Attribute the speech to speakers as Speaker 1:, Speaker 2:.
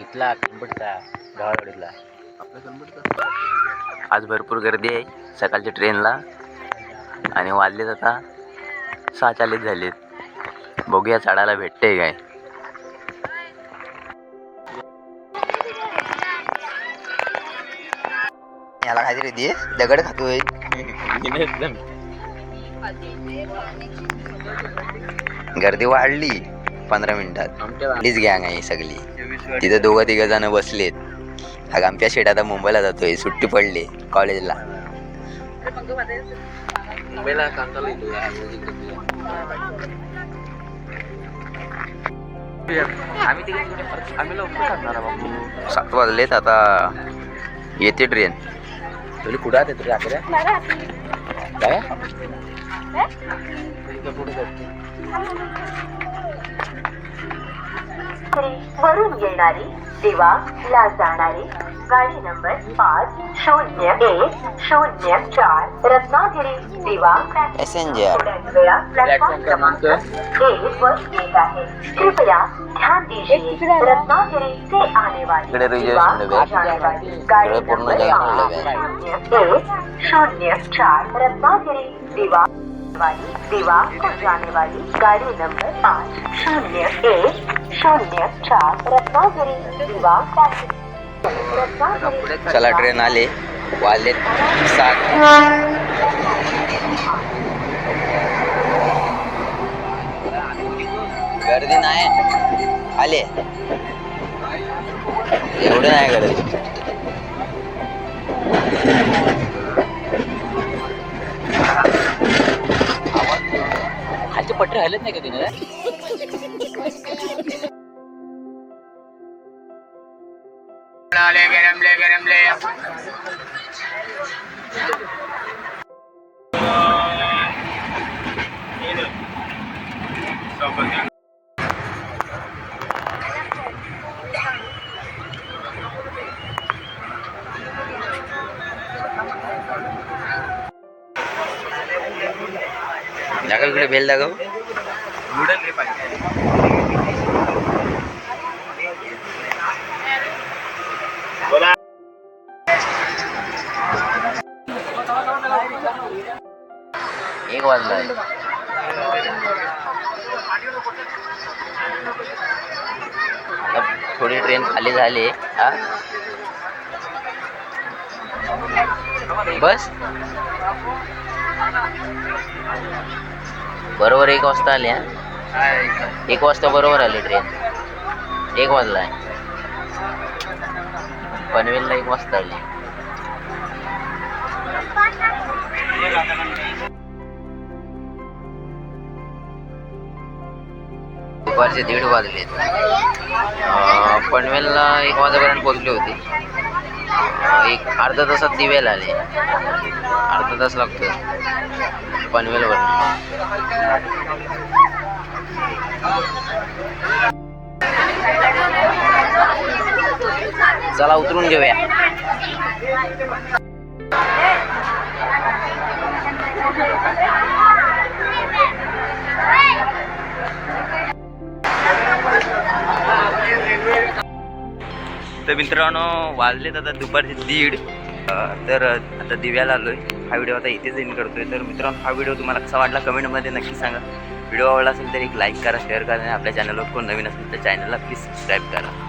Speaker 1: इथला आज भरपूर गर्दी आहे. सकाळच्या ट्रेनला आणि वाजलेत आता सहा चाळीस झालेत. बघूया चढायला भेटते काय.
Speaker 2: काहीतरी दे दगड खातोय गर्दी वाढली पंधरा मिनिटात. आपलीच गँग आहे सगळी. तिथे दोघं तिघ जण बसलेत. हा आमच्या शेट आता मुंबईला जातोय सुट्टी पडली कॉलेजला.
Speaker 1: मुंबईला
Speaker 2: सात वाजलेत आता. येते ट्रेन
Speaker 1: तुला कुठं आहे तुझ्या आकडे? काय?
Speaker 3: वरून येणारी दिवा ला जाणारी गाडी नंबर पाँच शून्य एक शून्य चार रत्नागिरी दिवा
Speaker 2: पॅसेंजर
Speaker 3: वेळा
Speaker 1: प्लॅटफॉर्म
Speaker 3: प्लॅटफॉर्म
Speaker 1: क्रमांक
Speaker 3: एक वर येत आहे. कृपया ध्यान दीजिए रत्नागिरी से आने वाली दिवा जाने वाली गाड़ी नंबर शून्य एक शून्य चार रत्नागिरी दिवा वाली दिवा को जाने वाली गाड़ी नंबर पाँच शून्य एक शून्य चार रत्नागिरी दिवा रत्नागिरी
Speaker 2: चला ट्रेन आले. वाले सात. गर्दी नाही. आले. एवढं नाही गर्दी.
Speaker 1: खालचे पट्टे हलत नाही का तिने?
Speaker 2: दाखव इकडे भेल दाखव
Speaker 1: एक वाजला
Speaker 2: आता थोडी ट्रेन खाली झाली हा? बस? बरोबर एक वाजता आली हा? एक वाजता बरोबर आली ट्रेन एक वाजलाय. पनवेलला एक वाजता आली. दुपारचे दीड वाजले. पनवेलला एक वाजेपर्यंत पोहोचली होती. एक अर्धा तासात दिवेला आले. अर्धा तास लागतो पनवेलवर चला उतरून घेऊया. तर मित्रांनो वाजलेत आता दुपारचे दीड. तर आता दिव्याला आलोय. हा व्हिडिओ आता इथेच एंड करतोय. तर मित्रांनो हा व्हिडिओ तुम्हाला कसा वाटला कमेंटमध्ये नक्की सांगा. व्हिडिओ आवडला असेल तर एक लाईक करा शेअर करा आणि आपल्या चॅनलवर कोण नवीन असेल तर चॅनलला प्लीज सबस्क्राईब करा.